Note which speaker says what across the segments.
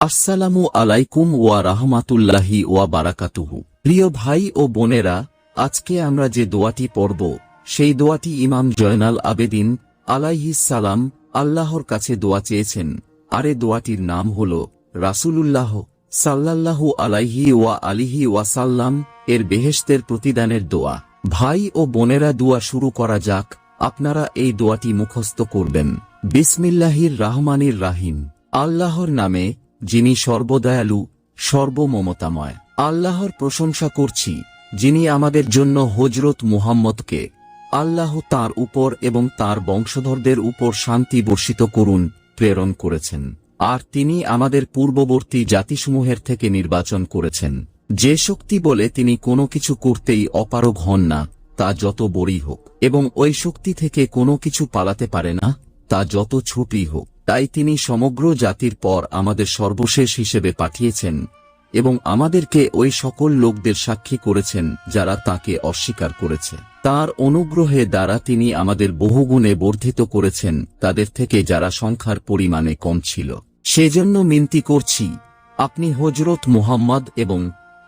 Speaker 1: আসসালামু আলাইকুম ওয়া রাহমাতুল্লাহি ওয়া বারাকাতুহু। প্রিয় ভাই ও বোনেরা, আজকে আমরা যে দোয়াটি পড়ব, সেই দোয়াটি ইমাম জয়নাল আবেদিন আলাইহিস সালাম আল্লাহর কাছে দোয়া চেয়েছেন। আরে দোয়াটির নাম হল রাসূলুল্লাহ সাল্লাল্লাহু আলাইহি ওয়া আলিহি ওয়াসাল্লাম এর বেহেশতের প্রতিদানের দোয়া। ভাই ও বোনেরা, দোয়া শুরু করা যাক। আপনারা এই দোয়াটি মুখস্থ করবেন। বিসমিল্লাহির রাহমানির রাহিম। আল্লাহর নামে যিনি সর্বদয়ালু, সর্বমমতাময়। আল্লাহর প্রশংসা করছি, যিনি আমাদের জন্য হজরত মুহাম্মদকে আল্লাহ তার উপর এবং তার বংশধরদের উপর শান্তি বর্ষিত করুন, প্রেরণ করেছেন। আর তিনি আমাদের পূর্ববর্তী জাতিসমূহের থেকে নির্বাচন করেছেন। যে শক্তি বলে তিনি কোনো কিছু করতেই অপারগ হন না, তা যত বড়ই হোক। এবং ওই শক্তি থেকে কোনো কিছু পালাতে পারে না, তা যত ছোটই হোক। তাই তিনি সমগ্র জাতির পর আমাদের সর্বশেষ হিসেবে পাঠিয়েছেন, এবং আমাদেরকে ওই সকল লোকদের সাক্ষী করেছেন যারা তাকে অস্বীকার করেছে। তার অনুগ্রহে দ্বারা তিনি আমাদের বহুগুণে বর্ধিত করেছেন, তাদের থেকে যারা সংখ্যার পরিমাণে কম ছিল। সেজন্য মিনতি করছি, আপনি হজরত মুহাম্মদ এবং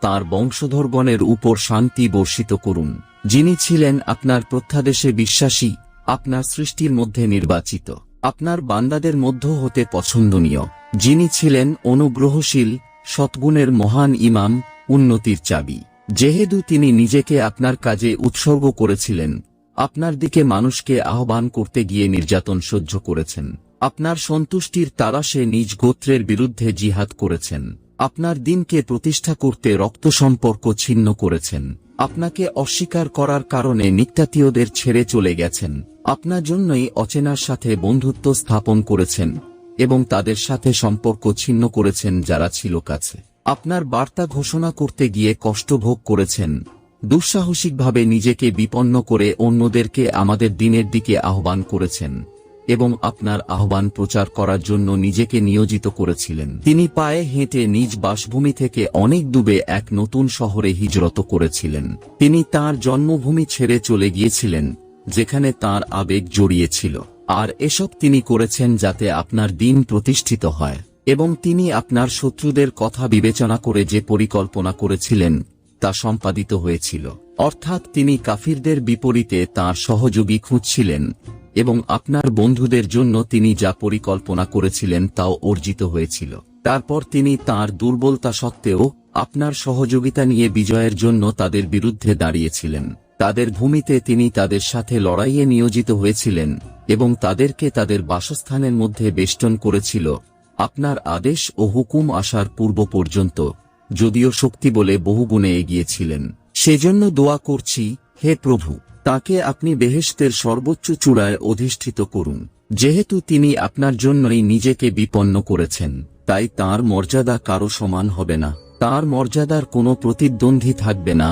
Speaker 1: তার বংশধরগণের উপর শান্তি বর্ষিত করুন, যিনি ছিলেন আপনার প্রত্যাদেশে বিশ্বাসী, আপনার সৃষ্টির মধ্যে নির্বাচিত। আপনার বান্দাদের মধ্য হতে পছন্দনীয়, যিনি ছিলেন অনুগ্রহশীল, সৎগুণের মহান ইমাম, উন্নতির চাবি। যেহেতু তিনি নিজেকে আপনার কাজে উৎসর্গ করেছিলেন, আপনার দিকে মানুষকে আহ্বান করতে গিয়ে নির্যাতন সহ্য করেছেন। আপনার সন্তুষ্টির তারাশে নিজ গোত্রের বিরুদ্ধে জিহাদ করেছেন। আপনার দিনকে প্রতিষ্ঠা করতে রক্ত সম্পর্ক ছিন্ন করেছেন। আপনাকে অস্বীকার করার কারণে নিত্যাতীয়দের ছেড়ে চলে গেছেন। আপনার জন্যই অচেনার সাথে বন্ধুত্ব স্থাপন করেছেন এবং তাদের সাথে সম্পর্ক ছিন্ন করেছেন যারা ছিল কাছে। আপনার বার্তা ঘোষণা করতে গিয়ে কষ্ট ভোগ করেছেন। দুঃসাহসিকভাবে নিজেকে বিপন্ন করে অন্যদেরকে আমাদের দিনের দিকে আহ্বান করেছেন এবং আপনার আহ্বান প্রচার করার জন্য নিজেকে নিয়োজিত করেছিলেন। তিনি পায়ে হেঁটে নিজ বাসভূমি থেকে অনেক দূরে এক নতুন শহরে হিজরত করেছিলেন। তিনি তার জন্মভূমি ছেড়ে চলে গিয়েছিলেন যেখানে তার আবেগ জড়িয়েছিল। আর এসব তিনি করেছেন যাতে আপনার দিন প্রতিষ্ঠিত হয়। এবং তিনি আপনার শত্রুদের কথা বিবেচনা করে যে পরিকল্পনা করেছিলেন, তা সম্পাদিত হয়েছিল। অর্থাৎ তিনি কাফিরদের বিপরীতে তার সহযোগী খুঁজছিলেন, এবং আপনার বন্ধুদের জন্য তিনি যা পরিকল্পনা করেছিলেন তাও অর্জিত হয়েছিল। তারপর তিনি তার দুর্বলতা সত্ত্বেও আপনার সহযোগিতা নিয়ে বিজয়ের জন্য তাদের বিরুদ্ধে দাঁড়িয়েছিলেন। তাদের ভূমিতে তিনি তাদের সাথে লড়াইয়ে নিয়োজিত হয়েছিলেন, এবং তাদেরকে তাদের বাসস্থানের মধ্যে বেষ্টন করেছিল। আপনার আদেশ ও হুকুম আসার পূর্ব পর্যন্ত, যদিও শক্তি বলে বহুগুণে এগিয়েছিলেন। সেজন্য দোয়া করছি, হে প্রভু, তাকে আপনি বেহেশতের সর্বোচ্চ চূড়ায় অধিষ্ঠিত করুন। যেহেতু তিনি আপনার জন্যই নিজেকে বিপন্ন করেছেন, তাই তার মর্যাদা কারও সমান হবে না। তার মর্যাদার কোনো প্রতিদ্বন্দ্বী থাকবে না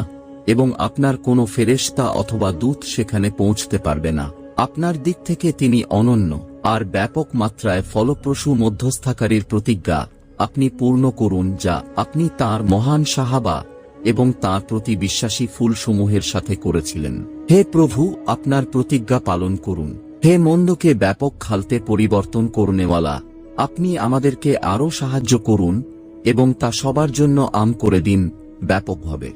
Speaker 1: এবং আপনার কোনো ফেরেশতা অথবা দূত সেখানে পৌঁছতে পারবে না। আপনার দিক থেকে তিনি অনন্য, আর ব্যাপক মাত্রায় ফলপ্রসূ মধ্যস্থাকারীর প্রতিজ্ঞা আপনি পূর্ণ করুন যা আপনি তার মহান সাহাবা এবং তার প্রতি বিশ্বাসী ফুলসমূহের সাথে করেছিলেন। হে প্রভু, আপনার প্রতিজ্ঞা পালন করুন। হে মন্দকে ব্যাপক খালতে পরিবর্তন করনেওয়ালা, আপনি আমাদেরকে আরও সাহায্য করুন এবং তা সবার জন্য আম করে দিন ব্যাপকভাবে।